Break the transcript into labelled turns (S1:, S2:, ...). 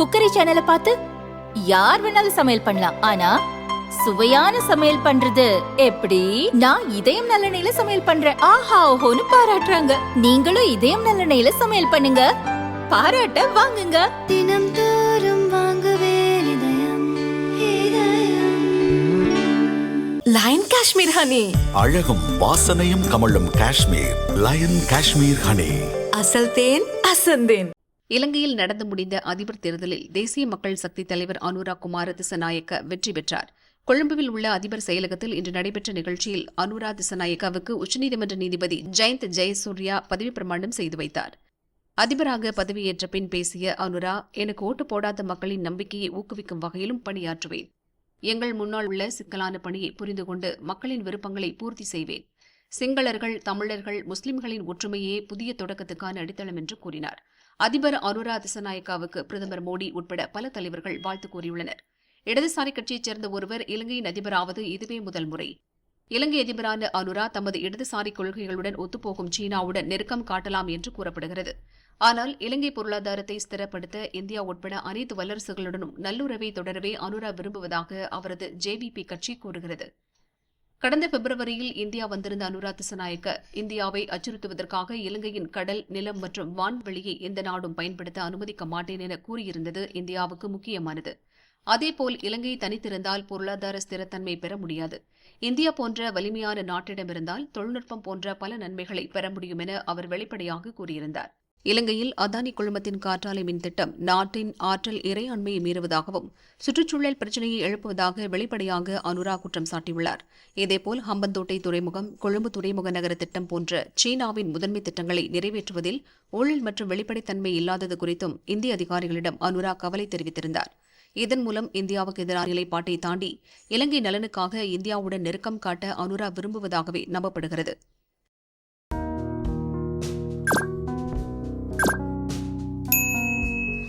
S1: Cookery சேனலை பார்த்து யார் வேணாலும் சமையல் பண்ணலாம். ஆனா சுவையான சமையல் பண்றது எப்படி? நான் இதயம் நல்லெண்ணெயில சமையல் பண்றேன். ஆஹா ஓஹோன்னு பாராட்டுறாங்க. நீங்களும் இதயம் நல்லெண்ணெயில சமையல் பண்ணுங்க. பாராட்ட வாங்குங்க.
S2: தினம் தோறும் வாங்குவே இதயம் இதயம்.
S3: லயன் காஷ்மீர் ஹனி
S4: அழகும் வாசனையும் கமழும் காஷ்மீர். லயன் காஷ்மீர் ஹனி
S3: அசல் தேன் அசந்தேன்.
S5: இலங்கையில் நடந்து முடிந்த அதிபர் தேர்தலில் தேசிய மக்கள் சக்தி தலைவர் அனுரா குமார திசநாயக்க வெற்றி பெற்றார். கொழும்புவில் உள்ள அதிபர் செயலகத்தில் இன்று நடைபெற்ற நிகழ்ச்சியில் அனுரா திசநாயக்காவுக்கு உச்சநீதிமன்ற நீதிபதி ஜெயந்த் ஜெயசூர்யா பதவி பிரமாணம் செய்து வைத்தார். அதிபராக பதவியேற்ற பின் பேசிய அனுரா எனக்கு ஓட்டு போடாத மக்களின் நம்பிக்கையை ஊக்குவிக்கும் வகையிலும் பணியாற்றுவேன். எங்கள் முன்னால் உள்ள சிக்கலான பணியை புரிந்து கொண்டு மக்களின் விருப்பங்களை பூர்த்தி செய்வேன். சிங்களர்கள் தமிழர்கள் முஸ்லிம்களின் ஒற்றுமையே புதிய தொடக்கத்துக்கான அடித்தளம் என்று கூறினார். அதிபர் அனுரா திசநாயக்காவுக்கு பிரதமர் மோடி உட்பட பல தலைவர்கள் வாழ்த்து கூறியுள்ளனர். இடதுசாரி கட்சியைச் சேர்ந்த ஒருவர் இலங்கையின் அதிபராவது இதுவே முதல் முறை. இலங்கை அதிபரான அனுரா தமது இடதுசாரி கொள்கைகளுடன் ஒத்துப்போகும் சீனாவுடன் நெருக்கம் காட்டலாம் என்று கூறப்படுகிறது. ஆனால் இலங்கை பொருளாதாரத்தை ஸ்திரப்படுத்த இந்தியா உட்பட அனைத்து வல்லரசுகளுடனும் நல்லுறவை தொடரவே அனுரா விரும்புவதாக அவரது ஜேவிபி கட்சி கூறுகிறது. கடந்த பிப்ரவரியில் இந்தியா வந்திருந்த அனுரா திசநாயக்க இந்தியாவை அச்சுறுத்துவதற்காக இலங்கையின் கடல் நிலம் மற்றும் வான்வெளியை எந்த நாடும் பயன்படுத்த அனுமதிக்க மாட்டேன் என கூறியிருந்தது இந்தியாவுக்கு முக்கியமானது. அதேபோல் இலங்கை தனித்திருந்தால் பொருளாதார ஸ்திரத்தன்மை பெற முடியாது. இந்தியா போன்ற வலிமையான நாட்டிடமிருந்தால் தொழில்நுட்பம் போன்ற பல நன்மைகளை பெற முடியும் என அவர் வெளிப்படையாக கூறியிருந்தார். இலங்கையில் அதானி குழுமத்தின் காற்றாலை மின் திட்டம் நாட்டின் ஆற்றல் இறையாண்மையை மீறுவதாகவும் சுற்றுச்சூழல் பிரச்சினையை எழுப்புவதாக வெளிப்படையாக அனுரா குற்றம் சாட்டியுள்ளார். இதேபோல் ஹம்பந்தோட்டை துறைமுகம் கொழும்பு துறைமுக நகர திட்டம் போன்ற சீனாவின் முதன்மை திட்டங்களை நிறைவேற்றுவதில் ஊழல் மற்றும் வெளிப்படைத்தன்மை இல்லாதது குறித்தும் இந்திய அதிகாரிகளிடம் அனுரா கவலை தெரிவித்திருந்தார். இதன் மூலம் இந்தியாவுக்கு எதிரான நிலைப்பாட்டை தாண்டி இலங்கை நலனுக்காக இந்தியாவுடன் நெருக்கம் காட்ட அனுரா விரும்புவதாகவே நம்பப்படுகிறது.